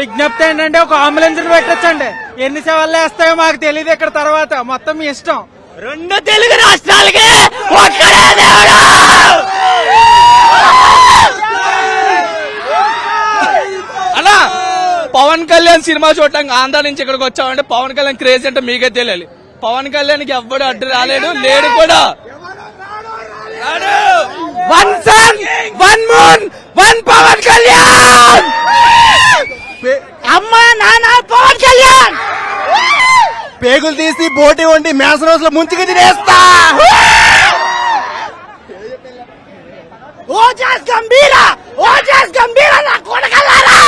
విజ్ఞప్తి ఏంటంటే ఒక అంబులెన్స్ పెట్టచ్చండి. ఎన్ని సేవలు వేస్తాయో మాకు తెలియదు ఇక్కడ తర్వాత. మొత్తం మీ ఇష్టం. రెండు తెలుగు రాష్ట్రాలకి ఒక్కడే దేవుడు! అన్నా పవన్ కళ్యాణ్ సినిమా చూడటానికి ఆంధ్ర నుంచి ఇక్కడికి వచ్చామంటే పవన్ కళ్యాణ్ క్రేజ్ అంటే మీకే తెలియాలి. పవన్ కళ్యాణ్కి ఎవ్వడు అడ్డు రాలేడు లేడు కూడా. వన్ పవన్ కళ్యాణ్! పేగులు తీసి బోటి వండి మేస రోజుల ముంచుకు తినేస్తా! ఓజాస్ గంభీర! ఓజాస్ గంభీర నా కొడకల్లారా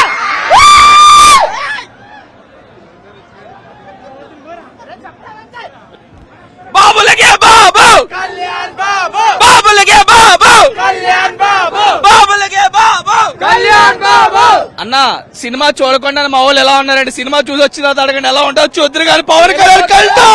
బాబులకే బాబు! కళ్యాణ్ బాబు! బాబులకే బాబు! కళ్యాణ్ బాబు బాబులకే బాబు కళ్యాణ్ బాబు అన్న సినిమా చూడకుండా మా వాళ్ళు ఎలా ఉన్నారండి? సినిమా చూసి వచ్చిన తర్వాత అడగండి ఎలా ఉంటారు? చూద్దరు కానీ పవన్ కళ్యాణ్ కలుతూ